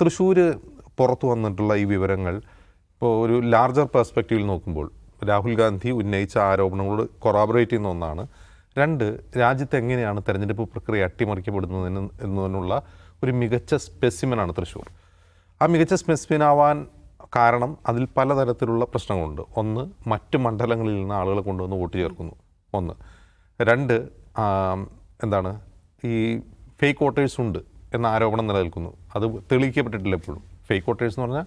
തൃശ്ശൂർ പുറത്തു വന്നിട്ടുള്ള ഈ വിവരങ്ങൾ ഇപ്പോൾ ഒരു ലാർജർ പെർസ്പെക്റ്റീവിൽ നോക്കുമ്പോൾ രാഹുൽ ഗാന്ധി ഉന്നയിച്ച ആരോപണങ്ങളോട് കൊറാബറേറ്റ് ചെയ്യുന്ന ഒന്നാണ്. രണ്ട് രാജ്യത്ത് എങ്ങനെയാണ് തെരഞ്ഞെടുപ്പ് പ്രക്രിയ അട്ടിമറിക്കപ്പെടുന്നതിന് എന്നതിനുള്ള ഒരു മികച്ച സ്പെസിമനാണ് തൃശ്ശൂർ. ആ മികച്ച സ്പെസിമനാവാൻ കാരണം അതിൽ പലതരത്തിലുള്ള പ്രശ്നങ്ങളുണ്ട്. ഒന്ന് മറ്റ് മണ്ഡലങ്ങളിൽ നിന്ന് ആളുകളെ കൊണ്ടുവന്ന് വോട്ട് ചേർക്കുന്നു. ഒന്ന് രണ്ട് എന്താണ് ഈ ഫേക്ക് വോട്ടേഴ്സ് ഉണ്ട്. എന്ന ആരോപണം നിലനിൽക്കുന്നു. അത് തെളിയിക്കപ്പെട്ടിട്ടില്ല എപ്പോഴും. ഫേക്ക് വോട്ടേഴ്സ് എന്ന് പറഞ്ഞാൽ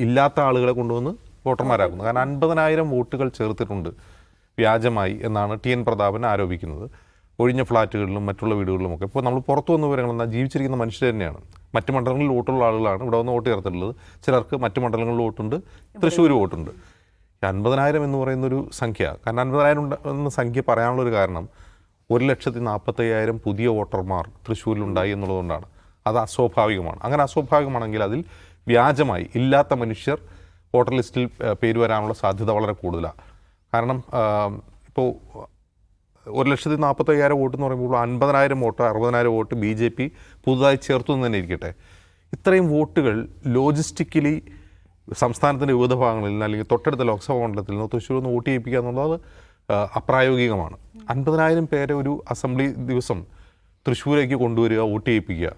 ഇല്ലാത്ത ആളുകളെ കൊണ്ടുവന്ന് വോട്ടർമാരാക്കുന്നു. കാരണം അൻപതിനായിരം വോട്ടുകൾ ചേർത്തിട്ടുണ്ട് വ്യാജമായി എന്നാണ് ടി എൻ പ്രതാപൻ ആരോപിക്കുന്നത്. ഒഴിഞ്ഞ ഫ്ലാറ്റുകളിലും മറ്റുള്ള വീടുകളിലുമൊക്കെ ഇപ്പോൾ നമ്മൾ പുറത്തു വന്ന വിവരങ്ങൾ എന്നാൽ ജീവിച്ചിരിക്കുന്ന മനുഷ്യർ തന്നെയാണ്. മറ്റു മണ്ഡലങ്ങളിൽ വോട്ടുള്ള ആളുകളാണ് ഇവിടെ വന്ന് വോട്ട് ചേർത്തിട്ടുള്ളത്. ചിലർക്ക് മറ്റു മണ്ഡലങ്ങളിൽ വോട്ടുണ്ട്. തൃശ്ശൂർ വോട്ടുണ്ട്. അൻപതിനായിരം എന്ന് പറയുന്നൊരു സംഖ്യ. കാരണം അൻപതിനായിരം എന്ന സംഖ്യ പറയാനുള്ളൊരു കാരണം ഒരു ലക്ഷത്തി നാൽപ്പത്തയ്യായിരം പുതിയ വോട്ടർമാർ തൃശ്ശൂരിലുണ്ടായി എന്നുള്ളതുകൊണ്ടാണ്. അത് അസ്വാഭാവികമാണ്. അങ്ങനെ അസ്വാഭാവികമാണെങ്കിൽ അതിൽ വ്യാജമായി ഇല്ലാത്ത മനുഷ്യർ വോട്ടർ ലിസ്റ്റിൽ പേര് വരാനുള്ള സാധ്യത വളരെ കൂടുതലാണ്. കാരണം ഇപ്പോൾ ഒരു ലക്ഷത്തി നാൽപ്പത്തയ്യായിരം വോട്ട് എന്ന് പറയുമ്പോൾ അൻപതിനായിരം വോട്ട് അറുപതിനായിരം വോട്ട് ബി ജെ പി പുതുതായി ചേർത്തു എന്ന് തന്നെ ഇരിക്കട്ടെ. ഇത്രയും വോട്ടുകൾ ലോജിസ്റ്റിക്കലി സംസ്ഥാനത്തിന്റെ വിവിധ ഭാഗങ്ങളിൽ നിന്ന് അല്ലെങ്കിൽ തൊട്ടടുത്ത ലോക്സഭാ മണ്ഡലത്തിൽ നിന്ന് തൃശ്ശൂർ നിന്ന് വോട്ട് ചെയ്യിപ്പിക്കുക എന്നുള്ളത് അപ്രായോഗികമാണ്. അൻപതിനായിരം പേരെ ഒരു അസംബ്ലി ദിവസം തൃശ്ശൂരേക്ക് കൊണ്ടുവരിക വോട്ട് ചെയ്യിപ്പിക്കുക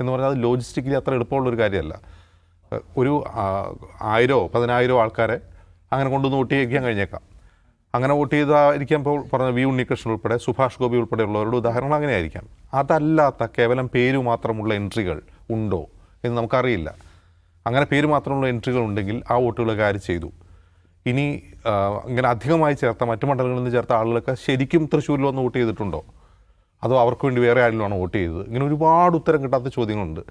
എന്ന് പറഞ്ഞാൽ അത് ലോജിസ്റ്റിക്കലി അത്ര എളുപ്പമുള്ളൊരു കാര്യമല്ല. ഒരു ആയിരോ പതിനായിരോ ആൾക്കാരെ അങ്ങനെ കൊണ്ടുവന്ന് വോട്ട് ചെയ്യിക്കാൻ കഴിഞ്ഞേക്കാം. അങ്ങനെ വോട്ട് ചെയ്തായിരിക്കാം ഇപ്പോൾ പറഞ്ഞ വി ഉണ്ണികൃഷ്ണൻ ഉൾപ്പെടെ സുഭാഷ് ഗോപി ഉൾപ്പെടെയുള്ളവരുടെ ഉദാഹരണം അങ്ങനെയായിരിക്കാം അതല്ലാത്ത കേവലം പേര് മാത്രമുള്ള എൻട്രികൾ ഉണ്ടോ എന്ന് നമുക്കറിയില്ല. അങ്ങനെ പേര് മാത്രമുള്ള എൻട്രികൾ ഉണ്ടെങ്കിൽ ആ വോട്ടുകൾ ആര് ചെയ്തു. ഇനി ഇങ്ങനെ അധികമായി ചേർത്ത മറ്റു മണ്ഡലങ്ങളിൽ നിന്ന് ചേർത്ത ആളുകളൊക്കെ ശരിക്കും തൃശ്ശൂരിൽ വന്ന് വോട്ട് ചെയ്തിട്ടുണ്ടോ? അതോ അവർക്ക് വേണ്ടി വേറെ ആരെങ്കിലുമാണോ വോട്ട് ചെയ്തത്? ഇങ്ങനെ ഒരുപാട് ഉത്തരം കിട്ടാത്ത ചോദ്യങ്ങളുണ്ട്.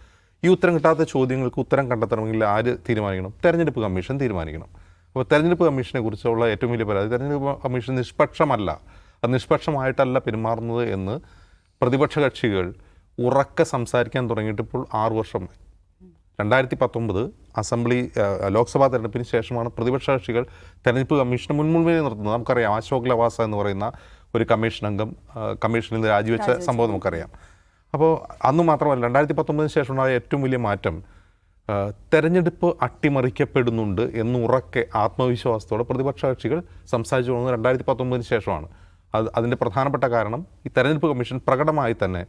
ഈ ഉത്തരം കിട്ടാത്ത ചോദ്യങ്ങൾക്ക് ഉത്തരം കണ്ടെത്തണമെങ്കിൽ ആര് തീരുമാനിക്കണം? തെരഞ്ഞെടുപ്പ് കമ്മീഷൻ തീരുമാനിക്കണം. അപ്പോൾ തെരഞ്ഞെടുപ്പ് കമ്മീഷനെ കുറിച്ചുള്ള ഏറ്റവും വലിയ പരാതി തെരഞ്ഞെടുപ്പ് കമ്മീഷൻ നിഷ്പക്ഷമല്ല. അത് നിഷ്പക്ഷമായിട്ടല്ല പെരുമാറുന്നത് എന്ന് പ്രതിപക്ഷ കക്ഷികൾ ഉറക്കെ സംസാരിക്കാൻ തുടങ്ങിയിട്ട് ഇപ്പോൾ ആറു വർഷമായി രണ്ടായിരത്തി പത്തൊമ്പത് അസംബ്ലി ലോക്സഭാ തെരഞ്ഞെടുപ്പിന് ശേഷമാണ് പ്രതിപക്ഷ കക്ഷികൾ തെരഞ്ഞെടുപ്പ് കമ്മീഷന് മുൻമുൻപിൽ നിർത്തുന്നത്. നമുക്കറിയാം അശോക് ലവാസ എന്ന് പറയുന്ന ഒരു കമ്മീഷൻ അംഗം കമ്മീഷനിൽ നിന്ന് രാജിവെച്ച സംഭവം നമുക്കറിയാം. അപ്പോൾ അന്ന് മാത്രമല്ല രണ്ടായിരത്തി പത്തൊമ്പതിന് ശേഷമുണ്ടായ ഏറ്റവും വലിയ മാറ്റം തെരഞ്ഞെടുപ്പ് അട്ടിമറിക്കപ്പെടുന്നുണ്ട് എന്ന് ഉറക്കെ ആത്മവിശ്വാസത്തോടെ പ്രതിപക്ഷ കക്ഷികൾ സംസാരിച്ചു പോകുന്നത് രണ്ടായിരത്തി പത്തൊമ്പതിന് ശേഷമാണ്. അത് അതിന്റെ പ്രധാനപ്പെട്ട കാരണം ഈ തെരഞ്ഞെടുപ്പ് കമ്മീഷൻ പ്രകടമായി തന്നെ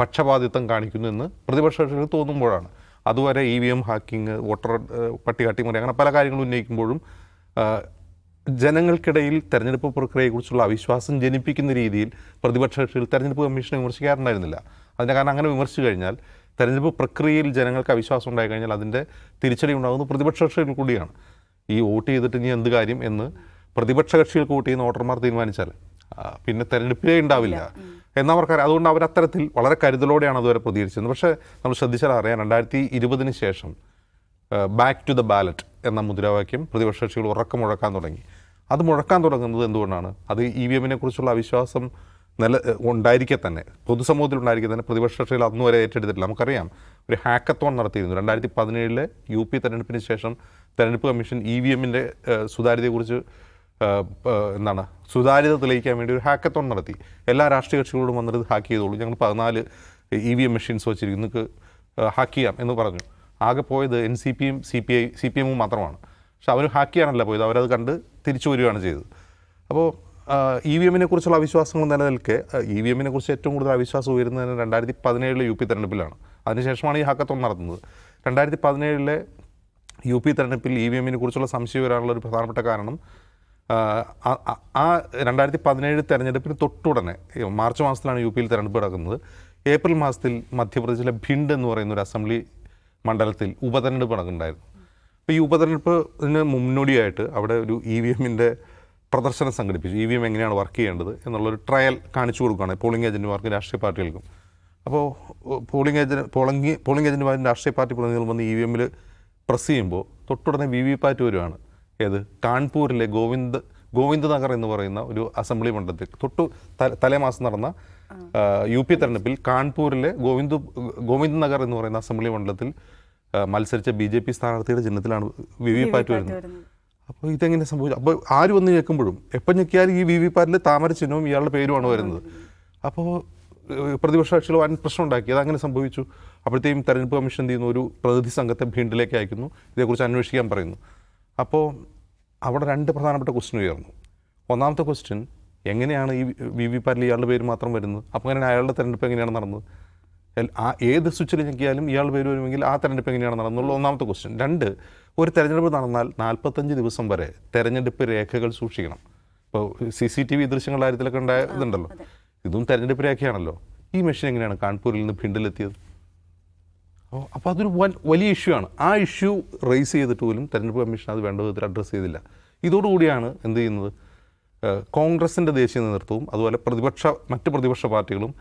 പക്ഷപാതിത്വം കാണിക്കുന്നു എന്ന് പ്രതിപക്ഷ കക്ഷികൾ തോന്നുമ്പോഴാണ്. അതുവരെ E V M hacking voter പട്ടിക അട്ടിമറി അങ്ങനെ പല കാര്യങ്ങളും ഉന്നയിക്കുമ്പോഴും ജനങ്ങൾക്കിടയിൽ തെരഞ്ഞെടുപ്പ് പ്രക്രിയയെക്കുറിച്ചുള്ള അവിശ്വാസം ജനിപ്പിക്കുന്ന രീതിയിൽ പ്രതിപക്ഷ കക്ഷികൾ തെരഞ്ഞെടുപ്പ് കമ്മീഷനെ വിമർശിക്കാറുണ്ടായിരുന്നില്ല. അതിന്റെ കാരണം അങ്ങനെ വിമർശിച്ചു കഴിഞ്ഞാൽ തെരഞ്ഞെടുപ്പ് പ്രക്രിയയിൽ ജനങ്ങൾക്ക് അവിശ്വാസം ഉണ്ടായി കഴിഞ്ഞാൽ അതിന്റെ തിരിച്ചടി ഉണ്ടാകുന്നത് പ്രതിപക്ഷ കക്ഷികൾ കൂടിയാണ്. ഈ വോട്ട് ചെയ്തിട്ട് ഇനി എന്ത് കാര്യം എന്ന് പ്രതിപക്ഷ കക്ഷികൾക്ക് വോട്ട് ചെയ്യുന്ന വോട്ടർമാർ തീരുമാനിച്ചാൽ പിന്നെ തെരഞ്ഞെടുപ്പിലേ ഉണ്ടാവില്ല. എന്നവർക്കറിയാം അതുകൊണ്ട് അവർ അത്തരത്തിൽ വളരെ കരുതലോടെയാണ് അതുവരെ പ്രതികരിച്ചത് പക്ഷേ നമ്മൾ ശ്രദ്ധിച്ചാൽ അറിയാം രണ്ടായിരത്തി ഇരുപതിന് ശേഷം ബാക്ക് ടു ദ ബാലറ്റ് എന്ന മുദ്രാവാക്യം പ്രതിപക്ഷ കക്ഷികൾ ഉറക്കം മുഴക്കാൻ തുടങ്ങി. അത് മുഴക്കാൻ തുടങ്ങുന്നത് എന്തുകൊണ്ടാണ്? അത് ഇ വി എമ്മിനെ കുറിച്ചുള്ള അവിശ്വാസം നില ഉണ്ടായിരിക്കെ തന്നെ പൊതുസമൂഹത്തിൽ ഉണ്ടായിരിക്കെ തന്നെ പ്രതിപക്ഷ കക്ഷികൾ അന്ന് വരെ ഏറ്റെടുത്തിട്ടില്ല. നമുക്കറിയാം ഒരു ഹാക്കത്തോൺ നടത്തിയിരുന്നു. രണ്ടായിരത്തി പതിനേഴിലെ യു പി തെരഞ്ഞെടുപ്പിന് ശേഷം തെരഞ്ഞെടുപ്പ് കമ്മീഷൻ ഇ വി എമ്മിന്റെ സുതാര്യതയെക്കുറിച്ച് എന്താണ് സുതാര്യത തെളിയിക്കാൻ വേണ്ടി ഒരു ഹാക്കത്തോൺ നടത്തി. എല്ലാ രാഷ്ട്രീയ കക്ഷികളോടും വന്നിട്ട് ഹാക്ക് ചെയ്തോളൂ. ഞങ്ങൾ പതിനാല് ഇ വി എം മെഷീൻസ് വെച്ചിരിക്കും നിങ്ങൾക്ക് ഹാക്ക് ചെയ്യാം എന്ന് പറഞ്ഞു. ആകെ പോയത് എൻ സി പിയും C P I C P എമ്മും മാത്രമാണ്. പക്ഷെ അവർ ഹാക്ക് ചെയ്യാനല്ല പോയത്. അവരത് കണ്ട് തിരിച്ചു വരികയാണ് ചെയ്തത്. അപ്പോൾ ഇ വി എമ്മിനെ കുറിച്ചുള്ള അവിശ്വാസങ്ങൾ നിലനിൽക്കെ ഇ വി എമ്മിനെ കുറിച്ച് ഏറ്റവും കൂടുതൽ അവിശ്വാസം ഉയരുന്നത് രണ്ടായിരത്തി പതിനേഴിലെ യു പി തെരഞ്ഞെടുപ്പിലാണ്. അതിനുശേഷമാണ് ഈ ഹാക്കത്തോൺ നടത്തുന്നത് രണ്ടായിരത്തി പതിനേഴിലെ യു പി തെരഞ്ഞെടുപ്പിൽ ഇ വി എമ്മിനെ കുറിച്ചുള്ള സംശയം വരാനുള്ള ഒരു പ്രധാനപ്പെട്ട കാരണം ആ, രണ്ടായിരത്തി പതിനേഴ് തെരഞ്ഞെടുപ്പിന് തൊട്ടുടനെ മാർച്ച് മാസത്തിലാണ് യു പിയിൽ തെരഞ്ഞെടുപ്പ് നടക്കുന്നത്. ഏപ്രിൽ മാസത്തിൽ മധ്യപ്രദേശിലെ ഭിണ്ട് എന്ന് പറയുന്ന ഒരു അസംബ്ലി മണ്ഡലത്തിൽ ഉപതെരഞ്ഞെടുപ്പ് നടക്കുന്നുണ്ടായിരുന്നു. അപ്പോൾ ഈ ഉപതെരഞ്ഞെടുപ്പിന് മുന്നോടിയായിട്ട് അവിടെ ഒരു ഇ വി എമ്മിന്റെ പ്രദർശനം സംഘടിപ്പിച്ചു. ഇ വി എം എങ്ങനെയാണ് വർക്ക് ചെയ്യേണ്ടത് എന്നുള്ളൊരു ട്രയൽ കാണിച്ചു കൊടുക്കുകയാണ് പോളിംഗ് ഏജന്റുമാർക്കും രാഷ്ട്രീയ പാർട്ടികൾക്കും. അപ്പോൾ പോളിംഗ് ഏജന്റ് പോളിംഗ് പോളിംഗ് ഏജന്റുമാരും രാഷ്ട്രീയ പാർട്ടി പ്രതിനിധികൾ വന്ന് ഇ വി എമ്മിൽ പ്രസ് ചെയ്യുമ്പോൾ തൊട്ടുടനെ വി വി പാറ്റ് വരുവാണ്. ഏത്? കാൺപൂരിലെ ഗോവിന്ദ് ഗോവിന്ദ് നഗർ എന്ന് പറയുന്ന ഒരു അസംബ്ലി മണ്ഡലത്തിൽ. തൊട്ടു തലേമാസം നടന്ന യു പി തെരഞ്ഞെടുപ്പിൽ കാൺപൂരിലെ ഗോവിന്ദ് ഗോവിന്ദ് നഗർ എന്ന് പറയുന്ന അസംബ്ലി മണ്ഡലത്തിൽ മത്സരിച്ച ബി ജെ പി സ്ഥാനാർത്ഥിയുടെ ചിഹ്നത്തിലാണ് വി വി പാറ്റ് വരുന്നത്. അപ്പോൾ ഇതെങ്ങനെ സംഭവിച്ചു? അപ്പോൾ ആര് വന്ന് ഞെക്കുമ്പോഴും എപ്പോൾ ഞെക്കിയാലും ഈ വി വി പാറ്റിൽ താമര ചിഹ്നവും ഇയാളുടെ പേരുമാണ് വരുന്നത്. അപ്പോൾ പ്രതിപക്ഷ കക്ഷികൾ വൻ പ്രശ്നം ഉണ്ടാക്കി. അതങ്ങനെ സംഭവിച്ചു. അപ്പോഴത്തേക്കും തെരഞ്ഞെടുപ്പ് കമ്മീഷൻ എന്ത് ചെയ്യുന്നു? ഒരു പ്രതിനിധി സംഘത്തെ ഭീണ്ടിലേക്ക് അയക്കുന്നു. ഇതേക്കുറിച്ച് അന്വേഷിക്കാൻ പറയുന്നു. അപ്പോൾ അവിടെ രണ്ട് പ്രധാനപ്പെട്ട ക്വസ്റ്റ്യൻ ഉയർന്നു. ഒന്നാമത്തെ ക്വസ്റ്റ്യൻ എങ്ങനെയാണ് ഈ വി വി പാറ്റിൽ ഇയാളുടെ പേര് മാത്രം വരുന്നത്? അപ്പോൾ അങ്ങനെ അയാളുടെ തെരഞ്ഞെടുപ്പ് എങ്ങനെയാണ് നടന്നത്? ആ ഏത് സ്വിച്ചിൽ ഞെക്കിയാലും ഇയാളുടെ പേര് വരുമെങ്കിൽ ആ തെരഞ്ഞെടുപ്പ് എങ്ങനെയാണ് നടന്നുള്ള ഒന്നാമത്തെ ക്വസ്റ്റ്യൻ രണ്ട് ഒരു തെരഞ്ഞെടുപ്പ് നടന്നാൽ നാൽപ്പത്തഞ്ച് ദിവസം വരെ തെരഞ്ഞെടുപ്പ് രേഖകൾ സൂക്ഷിക്കണം. ഇപ്പോൾ സി സി ടി വി ദൃശ്യങ്ങളുടെ കാര്യത്തിലൊക്കെ ഉണ്ടായ ഇതുണ്ടല്ലോ. ഇതും തെരഞ്ഞെടുപ്പ് രേഖയാണല്ലോ. ഈ മെഷീൻ എങ്ങനെയാണ് കാൺപൂരിൽ നിന്ന് ഭിണ്ടിലെത്തിയത് അപ്പോൾ അപ്പോൾ അതൊരു വൻ വലിയ ഇഷ്യൂ ആണ്. ആ ഇഷ്യൂ റേസ് ചെയ്തിട്ട് പോലും തെരഞ്ഞെടുപ്പ് കമ്മീഷൻ അത് വേണ്ട വിധത്തിൽ അഡ്രസ്സ് ചെയ്തില്ല. ഇതോടുകൂടിയാണ് എന്ത് ചെയ്യുന്നത്? കോൺഗ്രസിന്റെ ദേശീയ നേതൃത്വവും അതുപോലെ പ്രതിപക്ഷ മറ്റ് പ്രതിപക്ഷ പാർട്ടികളും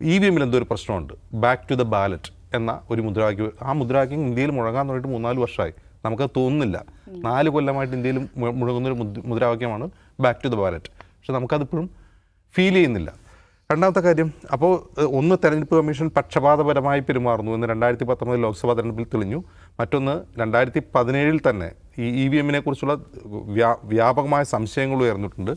ഇ വി എമ്മിൽ എന്തോ ഒരു പ്രശ്നമുണ്ട്. ബാക്ക് ടു ദ ബാലറ്റ് എന്ന ഒരു മുദ്രാവാക്യം. ആ മുദ്രാവാക്യം ഇന്ത്യയിൽ മുഴങ്ങാൻ തുടങ്ങിയിട്ട് മൂന്നാൽ വർഷമായി. നമുക്കത് തോന്നുന്നില്ല. നാല് കൊല്ലമായിട്ട് ഇന്ത്യയിൽ മുഴങ്ങുന്നൊരു മുഴങ്ങുന്ന ഒരു മുദ്രാവാക്യമാണ് ബാക്ക് ടു ദ ബാലറ്റ് പക്ഷെ നമുക്കതിപ്പോഴും ഫീൽ ചെയ്യുന്നില്ല. രണ്ടാമത്തെ കാര്യം അപ്പോൾ ഒന്ന് തെരഞ്ഞെടുപ്പ് കമ്മീഷൻ പക്ഷപാതപരമായി പെരുമാറുന്നു എന്ന് രണ്ടായിരത്തി പത്തൊമ്പത് ലോക്സഭാ തെരഞ്ഞെടുപ്പിൽ തെളിഞ്ഞു. മറ്റൊന്ന് രണ്ടായിരത്തി പതിനേഴിൽ തന്നെ ഈ ഇ വി എമ്മിനെ കുറിച്ചുള്ള വ്യാ വ്യാപകമായ സംശയങ്ങൾ ഉയർന്നിട്ടുണ്ട്.